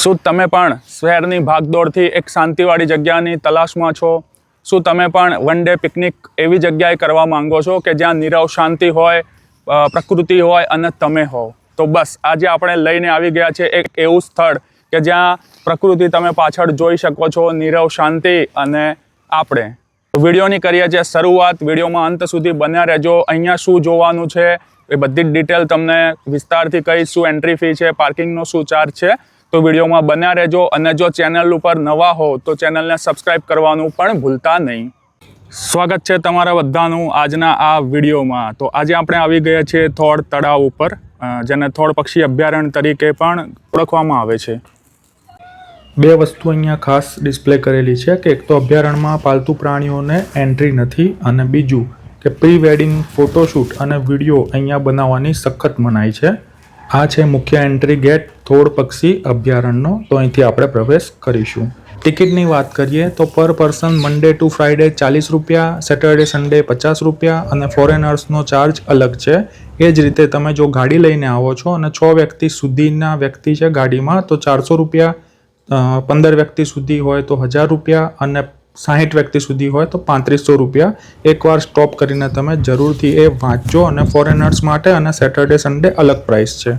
શું તમે પણ શહેરની ભાગદોડથી એક શાંતિવાળી જગ્યાની તલાશમાં છો? શું તમે પણ વન ડે પિકનિક એવી જગ્યાએ કરવા માંગો છો કે જ્યાં નીરવ શાંતિ હોય પ્રકૃતિ હોય અને તમે હો તો બસ, આજે આપણે લઈને આવી ગયા છે એક એવું સ્થળ કે જ્યાં પ્રકૃતિ તમે પાછળ જોઈ શકો છો, નીરવ શાંતિ અને આપણે. વિડીયોની કરીએ છીએ શરૂઆત, વિડીયોમાં અંત સુધી બન્યા રહેજો. અહીંયા શું જોવાનું છે એ બધી જ ડિટેલ તમને વિસ્તારથી કહીશ. શું એન્ટ્રી ફી છે પાર્કિંગનો શું ચાર્જ છે તો વિડીયોમાં બન્યા રહેજો અને જો ચેનલ ઉપર નવા હો તો ચેનલને સબસ્ક્રાઈબ કરવાનું પણ ભૂલતા નહીં. સ્વાગત છે તમારા બધાનું આજના આ વિડીયોમાં. તો આજે આપણે આવી ગયા છીએ થોડ તળાવ ઉપર જેને થોડ પક્ષી અભયારણ્ય તરીકે પણ ઓળખવામાં આવે છે. બે વસ્તુ અહીંયા ખાસ ડિસ્પ્લે કરેલી છે કે એક તો અભયારણ્યમાં પાલતુ પ્રાણીઓને એન્ટ્રી નથી અને બીજું કે પ્રી વેડિંગ ફોટોશૂટ અને વીડિયો અહીંયા બનાવવાની સખત મનાઈ છે. આ છે મુખ્ય એન્ટ્રી ગેટ થોડ પક્ષી અભયારણ્યનો. તો અહીંથી આપણે પ્રવેશ કરીશું. ટિકિટની વાત કરીએ તો પર પર્સન મંડે ટુ ફ્રાઈડે ચાલીસ રૂપિયા સેટરડે સન્ડે પચાસ રૂપિયા અને ફોરેનર્સનો ચાર્જ અલગ છે. એ જ રીતે તમે જો ગાડી લઈને આવો છો અને છ વ્યક્તિ સુધીના વ્યક્તિ છે ગાડીમાં, તો ચારસો રૂપિયા પંદર વ્યક્તિ સુધી હોય તો હજાર રૂપિયા અને સાહીઠ વ્યક્તિ સુધી હોય તો પાંત્રીસો રૂપિયા એકવાર સ્ટોપ કરીને તમે જરૂરથી એ વાંચજો અને ફોરેનર્સ માટે અને સેટરડે સન્ડે અલગ પ્રાઇસ છે.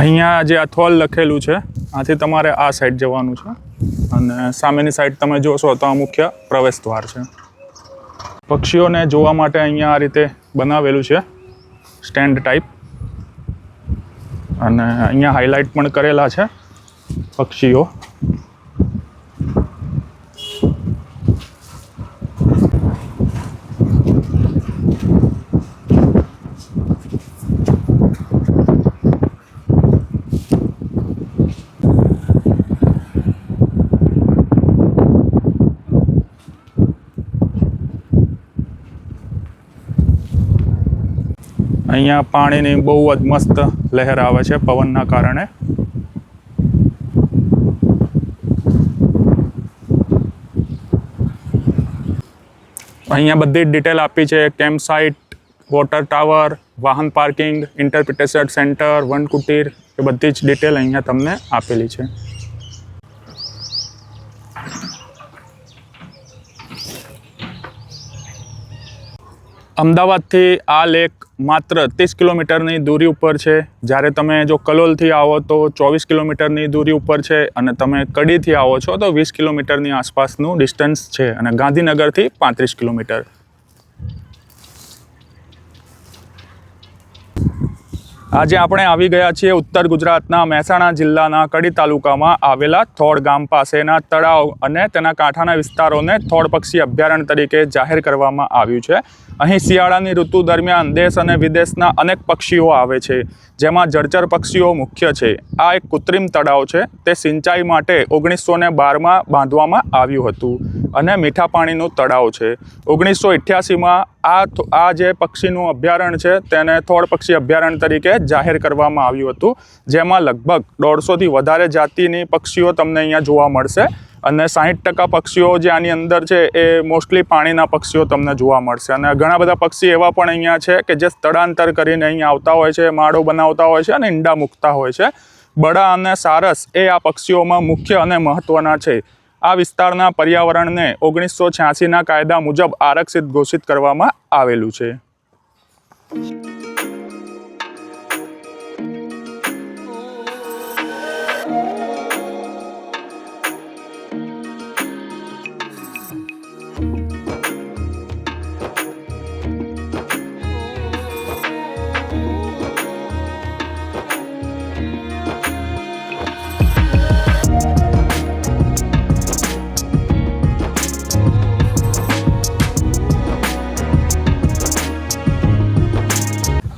અહીંયા જે અથોલ લખેલું છે, આથી તમારે આ સાઈડ જવાનું છે. અને સામેની સાઈડ તમે જોશો તો આ મુખ્ય પ્રવેશ દ્વાર છે. પક્ષીઓને જોવા માટે અહીંયા આ રીતે બનાવેલું છે સ્ટેન્ડ ટાઈપ અને અહીંયા હાઇલાઇટ પણ કરેલા છે પક્ષીઓ. અહીંયા પાણીની બહુ જ મસ્ત લહેર આવે છે પવનના કારણે. અહીંયા બધી જ ડિટેલ આપી છે, કેમ્પ સાઇટ, વોટર ટાવર, વાહન પાર્કિંગ ઇન્ટરપ્રિટેશન સેન્ટર વન કુટીર એ બધી જ ડિટેલ અહીંયા તમને આપેલી છે. અમદાવાદથી આ લેક માત્ર ત્રીસ કિલોમીટરની દૂરી ઉપર છે. જ્યારે તમે જો કલોલથી આવો તો ચોવીસ કિલોમીટરની દૂરી ઉપર છે અને તમે કડીથી આવો છો તો વીસ કિલોમીટરની આસપાસનું ડિસ્ટન્સ છે અને ગાંધીનગરથી પાંત્રીસ કિલોમીટર. આજે આપણે આવી ગયા છીએ ઉત્તર ગુજરાતના મહેસાણા જિલ્લાના કડી તાલુકામાં આવેલા થોડ ગામ પાસેના તળાવ અને તેના કાંઠાના વિસ્તારોને થોડ પક્ષી અભયારણ્ય તરીકે જાહેર કરવામાં આવ્યું છે. અહીં શિયાળાની ઋતુ દરમિયાન દેશ અને વિદેશના અનેક પક્ષીઓ આવે છે, જેમાં જળચર પક્ષીઓ મુખ્ય છે. આ એક કૃત્રિમ તળાવ છે, તે સિંચાઈ માટે ઓગણીસો ને બારમાં બાંધવામાં આવ્યું હતું. અને મીઠા પાણીનું તળાવ છે. ઓગણીસો અઠ્યાસીમાં આ આ જે પક્ષીનું અભયારણ્ય છે, તેને થોડ પક્ષી અભયારણ્ય તરીકે જાહેર કરવામાં આવ્યું હતું, જેમાં લગભગ દોઢસોથી વધારે જાતિની પક્ષીઓ તમને અહીંયા જોવા મળશે અને સાહીઠ ટકા પક્ષીઓ જે આની અંદર છે, એ મોસ્ટલી પાણીના પક્ષીઓ તમને જોવા મળશે. અને ઘણા બધા પક્ષી એવા પણ અહીંયા છે કે જે સ્થળાંતર કરીને અહીંયા આવતા હોય છે, માળો બનાવતા હોય છે અને ઈંડા મૂકતા હોય છે. બડા અને સારસ એ આ પક્ષીઓમાં મુખ્ય અને મહત્ત્વના છે. આ વિસ્તારના પર્યાવરણને ઓગણીસો છ્યાસીના કાયદા મુજબ આરક્ષિત ઘોષિત કરવામાં આવેલું છે.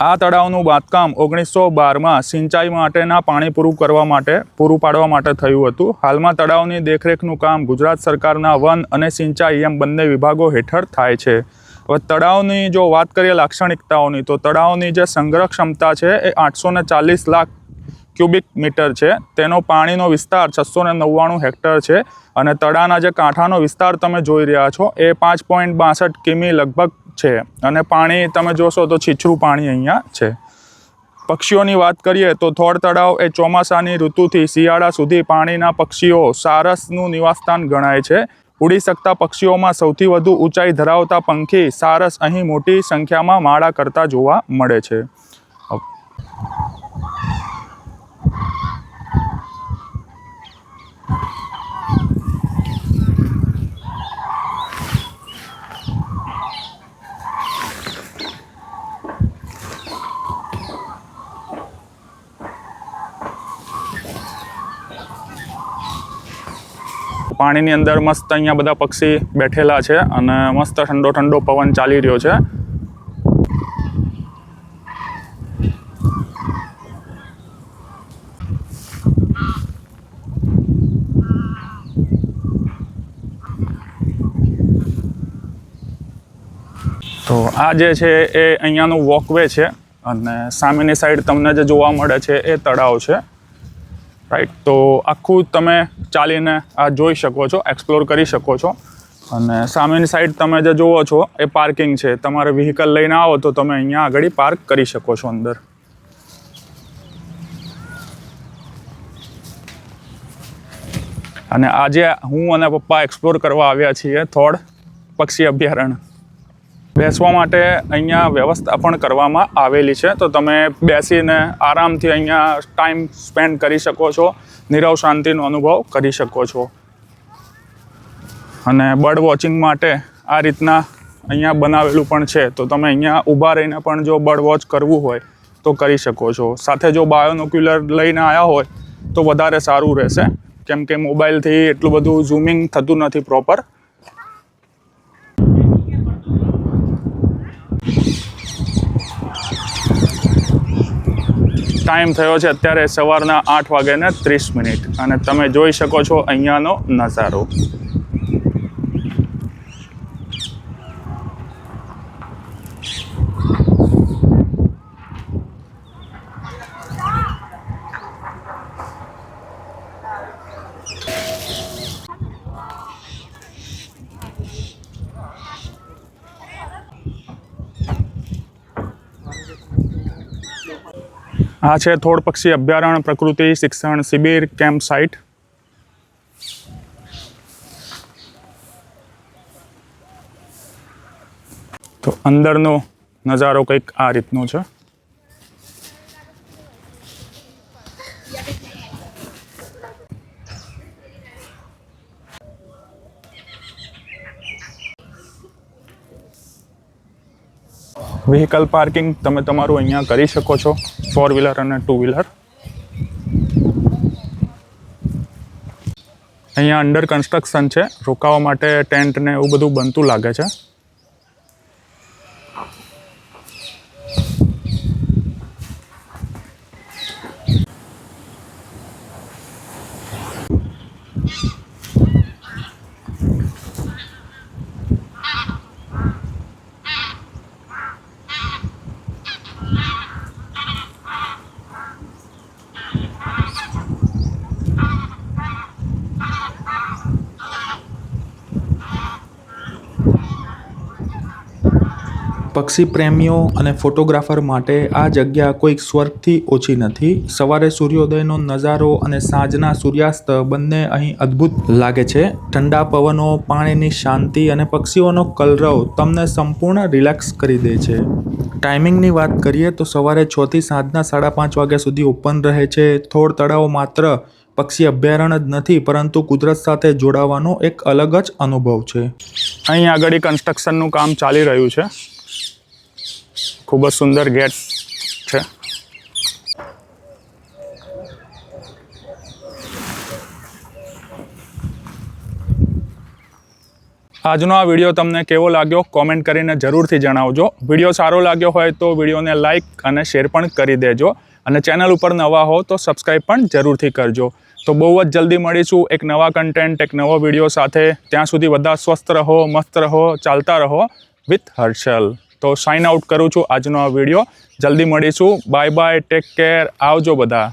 આ તળાવનું બાંધકામ ઓગણીસો બારમાં સિંચાઈ માટેના પાણી પૂરું કરવા માટે, પૂરું પાડવા માટે થયું હતું. હાલમાં તળાવની દેખરેખનું કામ ગુજરાત સરકારના વન અને સિંચાઈ એમ બંને વિભાગો હેઠળ થાય છે. હવે તળાવની જો વાત કરીએ લાક્ષણિકતાઓની, તો તળાવની જે સંગ્રહ ક્ષમતા છે એ આઠસો ચાલીસ લાખ ક્યુબિક મીટર છે. તેનો પાણીનો વિસ્તાર છસો નવ્વાણું હેક્ટર છે અને તળાના જે કાંઠાનો વિસ્તાર તમે જોઈ રહ્યા છો, એ પાંચ પોઈન્ટ બાસઠ કિમી લગભગ છે. અને પાણી તમે જોશો તો છીછરું પાણી અહીંયા છે. પક્ષીઓની વાત કરીએ તો થોળ તળાવ એ ચોમાસાની ઋતુથી શિયાળા સુધી પાણીના પક્ષીઓ સારસનું નિવાસસ્થાન ગણાય છે. ઉડી શકતા પક્ષીઓમાં સૌથી વધુ ઊંચાઈ ધરાવતા પંખી સારસ અહીં મોટી સંખ્યામાં માળા કરતા જોવા મળે છે. પાણીની અંદર મસ્ત અહીંયા બધા પક્ષી બેઠેલા છે અને મસ્ત ઠંડો ઠંડો પવન ચાલી રહ્યો છે. તો આ જે છે એ અહીંયાનું વોકવે છે અને સામેની સાઈડ તમને જે જોવા મળે છે એ તળાવ છે. રાઈટ તો આખું તમે ચાલીને આ જોઈ શકો છો એક્સપ્લોર કરી શકો છો. અને સામેની સાઈડ તમે જે જુઓ છો, એ પાર્કિંગ છે. તમારે વ્હીકલ લઈને આવો તો તમે અહીંયા આગળ પાર્ક કરી શકો છો અંદર. અને આજે હું અને પપ્પા એક્સપ્લોર કરવા આવ્યા છીએ થોડ પક્ષી અભયારણ્ય. બેસવા માટે અહીંયા વ્યવસ્થા પણ કરવામાં આવેલી છે. તો તમે બેસીને આરામથી અહીંયા ટાઈમ સ્પેન્ડ કરી શકો છો. નીરવ શાંતિનો અનુભવ કરી શકો છો. અને બર્ડ વોચિંગ માટે આ રીતના અહીંયા બનાવેલું પણ છે. તો તમે અહીંયા ઊભા રહીને પણ જો બર્ડ વોચ કરવું હોય તો કરી શકો છો. સાથે જો બાયોનોક્યુલર લઈને આવ્યા હોય તો વધારે સારું રહેશે. કેમ કે મોબાઈલથી એટલું બધું ઝૂમિંગ થતું નથી પ્રોપર ટાઈમ થયો છે અત્યારે સવારના આઠ વાગ્યાને ત્રીસ મિનિટ. અને તમે જોઈ શકો છો અહીંયાનો નજારો. આ છે થોડ પક્ષી અભયારણ્ય પ્રકૃતિ શિક્ષણ શિબિર કેમ્પ સાઇટ. તો અંદરનો નજારો કંઈક આ રીતનો છે. વ્હીકલ પાર્કિંગ તમે તમારું અહીંયા કરી શકો છો. ફોર વ્હીલર અને ટુ વ્હીલર અહીંયા અંડર કન્સ્ટ્રક્શન છે. રોકાવા માટે ટેન્ટ ને એવું બધું બનતું લાગે છે. પક્ષી પ્રેમીઓ અને ફોટોગ્રાફર માટે આ જગ્યા કોઈક સ્વર્ગથી ઓછી નથી. સવારે સૂર્યોદયનો નજારો અને સાંજના સૂર્યાસ્ત બંને અહીં અદ્ભુત લાગે છે. ઠંડા પવનો, પાણીની શાંતિ અને પક્ષીઓનો કલરવ તમને સંપૂર્ણ રિલેક્સ કરી દે છે. ટાઈમિંગની વાત કરીએ તો સવારે છ થી સાંજના સાડા પાંચ વાગ્યા સુધી ઓપન રહે છે. થોડ તળાવ માત્ર પક્ષી અભયારણ્ય જ નથી, પરંતુ કુદરત સાથે જોડાવાનો એક અલગ જ અનુભવ છે. અહીં આગળ કન્સ્ટ્રક્શનનું કામ ચાલી રહ્યું છે. ખૂબ જ સુંદર ગેટ છે. આજનો આ વીડિયો તમને કેવો લાગ્યો કોમેન્ટ કરીને જરૂરથી જણાવજો. વીડિયો સારો લાગ્યો હોય તો વિડીયોને લાઇક અને શેર પણ કરી દેજો. અને ચેનલ ઉપર નવા હો તો સબસ્ક્રાઈબ પણ જરૂરથી કરજો. તો બહુ જ જલ્દી મળીશું એક નવા કન્ટેન્ટ એક નવો વીડિયો સાથે. ત્યાં સુધી બધા સ્વસ્થ રહો, મસ્ત રહો, ચાલતા રહો. વિથ હર્ષલ. તો સાઇન આઉટ કરું છું આજનો આ વીડિયો જલ્દી મળીશું. બાય બાય ટેક કેર આવજો બધા.